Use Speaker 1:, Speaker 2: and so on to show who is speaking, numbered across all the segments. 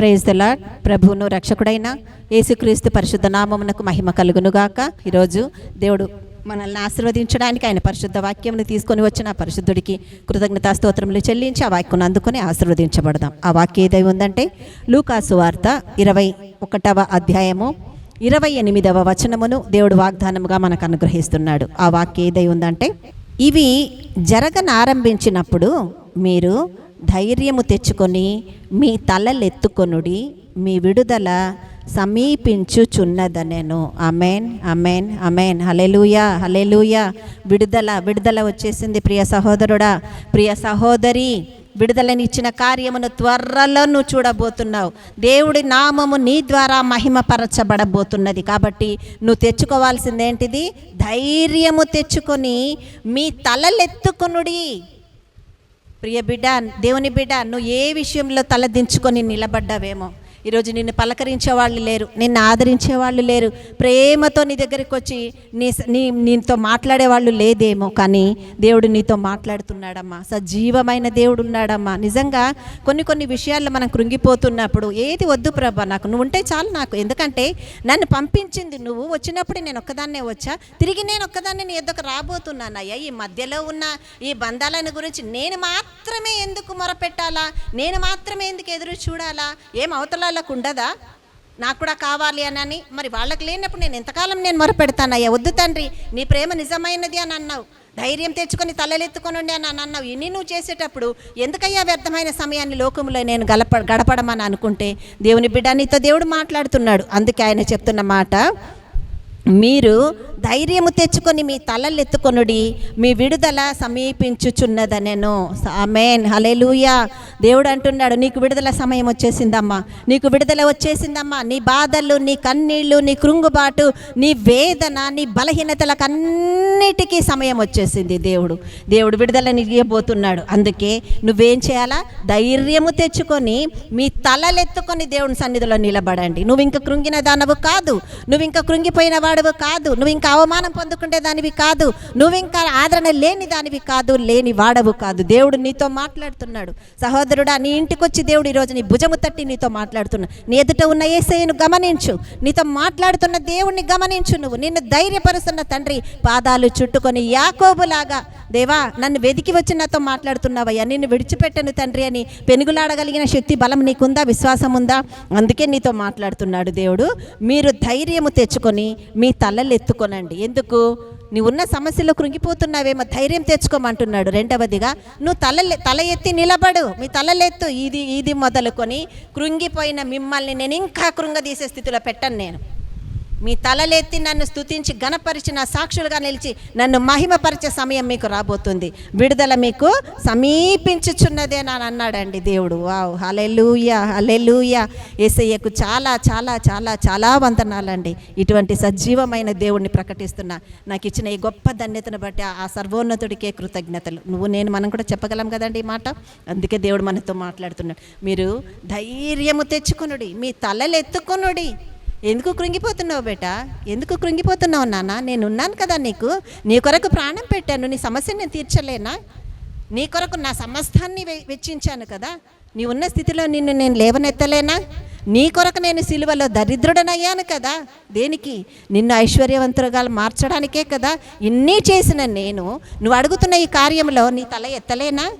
Speaker 1: Praise దలా ప్రభువును రక్షకుడైన యేసుక్రీస్తు పరిశుద్ధ నామమునకు మహిమ కలుగునుగాక. ఈరోజు దేవుడు మనల్ని ఆశీర్వదించడానికి ఆయన పరిశుద్ధ వాక్యమును తీసుకొని వచ్చిన ఆ పరిశుద్ధుడికి కృతజ్ఞతా స్తోత్రములు చెల్లించి ఆ వాక్యం అందుకొని ఆశీర్వదించబడదాం. ఆ వాక్యం ఏదై ఉందంటే లూకాసు వార్త ఇరవై ఒకటవ అధ్యాయము ఇరవై ఎనిమిదవ వచనమును దేవుడు వాగ్దానముగా మనకు అనుగ్రహిస్తున్నాడు. ఆ వాక్యం ఏదై ఉందంటే ఇవి జరగనారంభించినప్పుడు మీరు ధైర్యము తెచ్చుకొని మీ తలలెత్తుకొనుడి మీ విడుదల సమీపించుచున్నదనెను. Amen amen amen hallelujah hallelujah విడుదల విడుదల వచ్చేసింది ప్రియ సహోదరుడా. ప్రియ సహోదరి విడుదలనిచ్చిన కార్యమును త్వరలో నువ్వు చూడబోతున్నావు. దేవుడి నామము నీ ద్వారా మహిమపరచబడబోతున్నది. కాబట్టి నువ్వు తెచ్చుకోవాల్సిందేంటిది? ధైర్యము తెచ్చుకొని మీ తలలెత్తుకునుడి. ప్రియ బిడ్డ దేవుని బిడ్డ నువ్వు ఏ విషయంలో తలదించుకొని నిలబడ్డావేమో? ఈరోజు నిన్ను పలకరించే వాళ్ళు లేరు నిన్ను ఆదరించే వాళ్ళు లేరు. ప్రేమతో నీ దగ్గరికి వచ్చి నీ నీ నీతో మాట్లాడే వాళ్ళు లేదేమో కానీ దేవుడు నీతో మాట్లాడుతున్నాడమ్మా. సజీవమైన దేవుడు ఉన్నాడమ్మా నిజంగా కొన్ని కొన్ని విషయాల్లో మనం కృంగిపోతున్నప్పుడు ఏది వద్దు ప్రభా నాకు నువ్వు ఉంటే చాలు నాకు. ఎందుకంటే నన్ను పంపించింది నువ్వు. వచ్చినప్పుడు నేను ఒక్కదాన్నే వచ్చా. తిరిగి నేను ఒక్కదాన్నే నీ ఎద్దకు రాబోతున్నానయ్యా. ఈ మధ్యలో ఉన్న ఈ బంధాలను గురించి నేను మాత్రమే ఎందుకు మొరపెట్టాలా? నేను మాత్రమే ఎందుకు ఎదురు చూడాలా? ఏం వాళ్ళకు ఉండదా? నాకు కూడా కావాలి అని అని మరి వాళ్ళకి లేనప్పుడు నేను ఎంతకాలం నేను మొరపెడతానయ్యా? వద్దు తండ్రి నీ ప్రేమ నిజమైనది అని అన్నావు. ధైర్యం తెచ్చుకొని తలలెత్తుకొని అని అని అన్నావు. ఇన్ని నువ్వు చేసేటప్పుడు ఎందుకయ్యా వ్యర్థమైన సమయాన్ని లోకంలో నేను గడప గడపడమని అనుకుంటే? దేవుని బిడ్డ నీతో దేవుడు మాట్లాడుతున్నాడు. అందుకే ఆయన చెప్తున్న మాట మీరు ధైర్యము తెచ్చుకొని మీ తలలు ఎత్తుకొనుడి మీ విడుదల సమీపించుచున్నదనెను. ఆమెన్. హలెలూయా దేవుడు అంటున్నాడు నీకు విడుదల సమయం వచ్చేసిందమ్మా. నీకు విడుదల వచ్చేసిందమ్మా. నీ బాధలు నీ కన్నీళ్ళు నీ కృంగుబాటు నీ వేదన నీ బలహీనతలకు అన్నిటికీ సమయం వచ్చేసింది దేవుడు. దేవుడు విడుదలని ఇవ్వబోతున్నాడు అందుకే నువ్వేం చేయాలా? ధైర్యము తెచ్చుకొని మీ తలలెత్తుకొని దేవుని సన్నిధిలో నిలబడండి. నువ్వు ఇంకా కృంగిన దానవు కాదు. నువ్వు ఇంకా కృంగిపోయిన వాడవు కాదు. నువ్వు ఇంకా అవమానం పొందుకుంటే దానివి కాదు. నువ్వు ఇంకా ఆదరణ లేని దానివి కాదు. లేని వాడవు కాదు. దేవుడు నీతో మాట్లాడుతున్నాడు. సహోదరుడా నీ ఇంటికి వచ్చి దేవుడు ఈరోజు నీ భుజము తట్టి నీతో మాట్లాడుతున్నాడు నీ ఎదుట ఉన్న ఏసేయును గమనించు. నీతో మాట్లాడుతున్న దేవుణ్ణి గమనించు నువ్వు. నిన్ను ధైర్యపరుస్తున్న తండ్రి పాదాలు చుట్టుకొని యాకోబులాగా దేవా నన్ను వెదికి వచ్చి నాతో మాట్లాడుతున్నావయ్యా. నిన్ను విడిచిపెట్టను తండ్రి అని పెనుగులాడగలిగిన శక్తి బలం నీకుందా? విశ్వాసం ఉందా అందుకే నీతో మాట్లాడుతున్నాడు దేవుడు. మీరు ధైర్యము తెచ్చుకొని మీ తలలు ఎత్తుకొనండి. ఎందుకు? నీవు ఉన్న సమస్యలో కృంగిపోతున్నావేమో ధైర్యం తెచ్చుకోమంటున్నాడు. రెండవదిగా నువ్వు తల తల ఎత్తి నిలబడు. మీ తలలెత్తు. ఇది ఇది మొదలుకొని కృంగిపోయిన మిమ్మల్ని నేను ఇంకా కృంగదీసే స్థితిలో పెట్టను నేను. మీ తలలెత్తి నన్ను స్తుతించి గణపరిచి నా సాక్షులుగా నిలిచి నన్ను మహిమపరిచే సమయం మీకు రాబోతుంది. విడుదల మీకు సమీపించుచున్నదే అని అన్నాడండి దేవుడు. వావ్ హలెలూయ హలెలూయ ఏసయ్యకు చాలా చాలా చాలా చాలా వందనాలండి. ఇటువంటి సజీవమైన దేవుడిని ప్రకటిస్తున్నా నాకు ఇచ్చిన ఈ గొప్ప ధన్యతను బట్టి ఆ సర్వోన్నతుడికే కృతజ్ఞతలు. నువ్వు నేను మనం కూడా చెప్పగలం కదండి ఈ మాట? అందుకే దేవుడు మనతో మాట్లాడుతున్నాడు. మీరు ధైర్యము తెచ్చుకొనుడి మీ తలలు ఎత్తుకునుడి ఎందుకు కృంగిపోతున్నావు బేట? ఎందుకు కృంగిపోతున్నావు నాన్న? నేను ఉన్నాను కదా నీకు. నీ కొరకు ప్రాణం పెట్టాను. నీ సమస్యను నేను తీర్చలేనా? నీ కొరకు నా సమస్తాన్ని వెచ్చించాను కదా. నీ ఉన్న స్థితిలో నిన్ను నేను లేవనెత్తలేనా? నీ కొరకు నేను సిలువలో దరిద్రుడనయ్యాను కదా. దేనికి? నిన్ను ఐశ్వర్యవంతులుగా మార్చడానికే కదా. ఇన్ని చేసిన నేను నువ్వు అడుగుతున్న ఈ కార్యంలో నీ తల ఎత్తలేనా?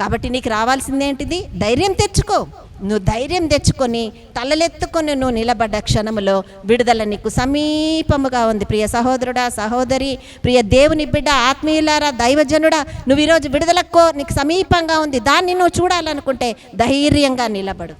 Speaker 1: కాబట్టి నీకు రావాల్సిందేంటిది? ధైర్యం తెచ్చుకో. నువ్వు ధైర్యం తెచ్చుకొని తలలెత్తుకొని నువ్వు నిలబడ్డ క్షణములో విడుదల నీకు సమీపముగా ఉంది. ప్రియ సహోదరుడా సహోదరి ప్రియ దేవుని బిడ్డ ఆత్మీయులారా దైవజనుడా నువ్వు ఈరోజు విడుదలకో నీకు సమీపంగా ఉంది. దాన్ని నువ్వు చూడాలనుకుంటే ధైర్యంగా నిలబడు.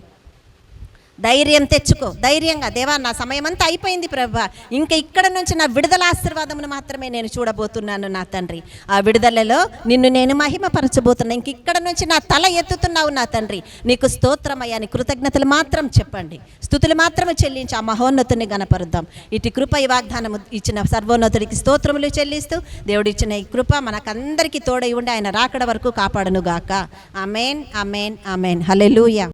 Speaker 1: ధైర్యం తెచ్చుకో. ధైర్యంగా దేవా నా సమయం అంతా అయిపోయింది ప్రభా. ఇంకా ఇక్కడ నుంచి నా విడుదల ఆశీర్వాదమును మాత్రమే నేను చూడబోతున్నాను నా తండ్రి. ఆ విడుదలలో నిన్ను నేను మహిమపరచబోతున్నా. ఇంక ఇక్కడ నుంచి నా తల ఎత్తుతున్నావు నా తండ్రి. నీకు స్తోత్రమయ్యాని కృతజ్ఞతలు మాత్రం చెప్పండి. స్థుతులు మాత్రమే చెల్లించి ఆ మహోన్నతుని గనపరుద్దాం ఇటు కృప ఈ వాగ్దానం ఇచ్చిన సర్వోన్నతుడికి స్తోత్రములు చెల్లిస్తూ దేవుడు ఇచ్చిన ఈ కృప మనకందరికీ తోడై ఉండి ఆయన రాకడ వరకు కాపాడును గాక అమేన్ అమేన్ అమేన్ హల్లెలూయా.